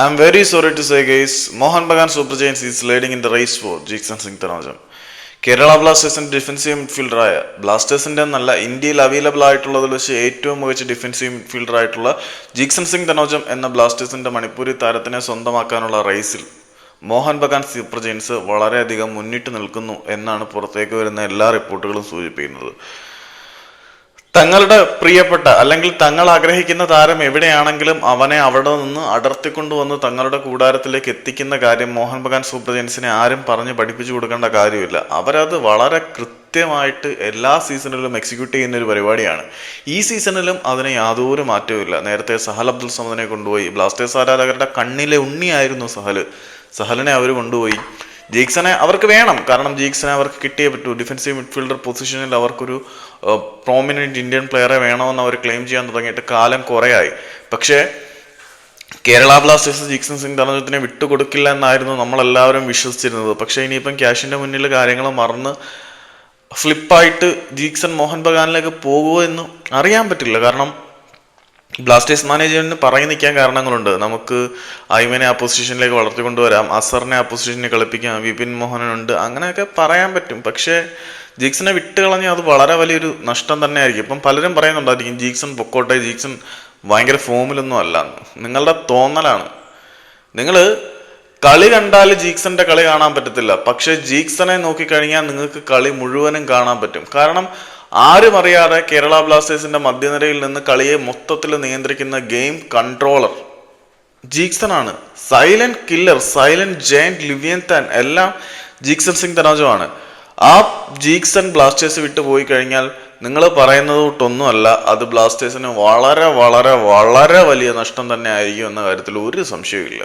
I'm very sorry to say, guys, Mohan Bagan super Giants is leading in the race for Jeakson Singh Thounaojam Kerala ബ്ലാസ്റ്റേഴ്സിന്റെ defensive മിഡ്ഫീൽഡറായ ബ്ലാസ്റ്റേഴ്സിന്റെ നല്ല ഇന്ത്യയിൽ available ആയിട്ടുള്ളതിൽ വെച്ച് ഏറ്റവും മികച്ച defensive midfielder ആയിട്ടുള്ള ജീക്സൺ സിംഗ് തനോജം എന്ന ബ്ലാസ്റ്റേഴ്സിന്റെ മണിപ്പൂരി താരത്തിനെ സ്വന്തമാക്കാനുള്ള റേസിൽ മോഹൻ ബഗാൻ സൂപ്പർ ജെയിൻസ് വളരെയധികം മുന്നിട്ട് നിൽക്കുന്നു എന്നാണ് പുറത്തേക്ക് വരുന്ന എല്ലാ റിപ്പോർട്ടുകളും സൂചിപ്പിക്കുന്നത്. തങ്ങളുടെ പ്രിയപ്പെട്ട അല്ലെങ്കിൽ തങ്ങൾ ആഗ്രഹിക്കുന്ന താരം എവിടെയാണെങ്കിലും അവനെ അവിടെ നിന്ന് അടർത്തിക്കൊണ്ടുവന്ന് തങ്ങളുടെ കൂടാരത്തിലേക്ക് എത്തിക്കുന്ന കാര്യം മോഹൻ ബഗാൻ സൂപ്പർ ജയൻസിനെ ആരും പറഞ്ഞ് പഠിപ്പിച്ചു കൊടുക്കേണ്ട കാര്യമില്ല. അവരത് വളരെ കൃത്യമായിട്ട് എല്ലാ സീസണിലും എക്സിക്യൂട്ട് ചെയ്യുന്ന ഒരു പരിപാടിയാണ്. ഈ സീസണിലും അതിന് യാതൊരു മാറ്റവുമില്ല നേരത്തെ സഹൽ അബ്ദുൽ സമദിനെ കൊണ്ടുപോയി. ബ്ലാസ്റ്റേഴ്സ് ആരാധകരുടെ കണ്ണിലെ ഉണ്ണിയായിരുന്നു സഹൽ. സഹലിനെ അവർ കൊണ്ടുപോയി. ജീക്സനെ അവർക്ക് വേണം. കാരണം ജീക്സനെ അവർക്ക് കിട്ടിയേ പറ്റൂ. ഡിഫൻസീവ് മിഡ്ഫീൽഡർ പൊസിഷനിൽ അവർക്കൊരു പ്രോമിനന്റ് ഇന്ത്യൻ പ്ലെയറെ വേണമെന്ന് അവർ ക്ലെയിം ചെയ്യാൻ തുടങ്ങിയിട്ട് കാലം കുറേയായി. പക്ഷേ കേരള ബ്ലാസ്റ്റേഴ്സ് ജീക്സൺ സിംഗ് ധനജത്തിനെ വിട്ടുകൊടുക്കില്ല എന്നായിരുന്നു നമ്മളെല്ലാവരും വിശ്വസിച്ചിരുന്നത്. പക്ഷേ ഇനിയിപ്പം ക്യാഷിന്റെ മുന്നിൽ കാര്യങ്ങൾ മറന്ന് ഫ്ലിപ്പായിട്ട് ജീക്സൺ മോഹൻ ബഗാനിലേക്ക് പോകുമോ എന്ന് അറിയാൻ പറ്റില്ല. കാരണം ബ്ലാസ്റ്റേഴ്സ് മാനേജ്മെന്റിന് പറഞ്ഞു നിൽക്കാൻ കാരണങ്ങളുണ്ട്. നമുക്ക് ഐമനെ ആ പൊസിഷനിലേക്ക് വളർത്തിക്കൊണ്ടുവരാം. അസറിനെ ആ പൊസിഷനിൽ കളിപ്പിക്കാം. വിപിൻ മോഹനുണ്ട് അങ്ങനെയൊക്കെ പറയാൻ പറ്റും. പക്ഷേ ജീക്സനെ വിട്ട് കളഞ്ഞാൽ അത് വളരെ വലിയൊരു നഷ്ടം തന്നെ ആയിരിക്കും ഇപ്പം പലരും പറയുന്നുണ്ടായിരിക്കും ജീക്സൺ പൊക്കോട്ടെ ജീക്സൺ ഭയങ്കര ഫോമിലൊന്നും അല്ല. നിങ്ങളുടെ തോന്നലാണ്. നിങ്ങൾ കളി കണ്ടാൽ ജീക്സന്റെ കളി കാണാൻ പറ്റത്തില്ല. പക്ഷെ ജീക്സനെ നോക്കിക്കഴിഞ്ഞാൽ നിങ്ങൾക്ക് കളി മുഴുവനും കാണാൻ പറ്റും. കാരണം ആരും അറിയാതെ കേരള ബ്ലാസ്റ്റേഴ്സിന്റെ മധ്യനിരയിൽ നിന്ന് കളിയെ മൊത്തത്തിൽ നിയന്ത്രിക്കുന്ന ഗെയിം കൺട്രോളർ ജീക്സൺ ആണ് സൈലന്റ് കില്ലർ സൈലന്റ് ജയന്റ് ലിവിയൻ താൻ എല്ലാം ജീക്സൺ സിംഗ് തനാജുമാണ്. ആ ജീക്സൺ ബ്ലാസ്റ്റേഴ്സ് വിട്ടു പോയി കഴിഞ്ഞാൽ നിങ്ങൾ പറയുന്നത് തൊട്ടൊന്നുമല്ല അത് ബ്ലാസ്റ്റേഴ്സിന് വളരെ വളരെ വളരെ വലിയ നഷ്ടം തന്നെ ആയിരിക്കും എന്ന കാര്യത്തിൽ ഒരു സംശയവുമില്ല.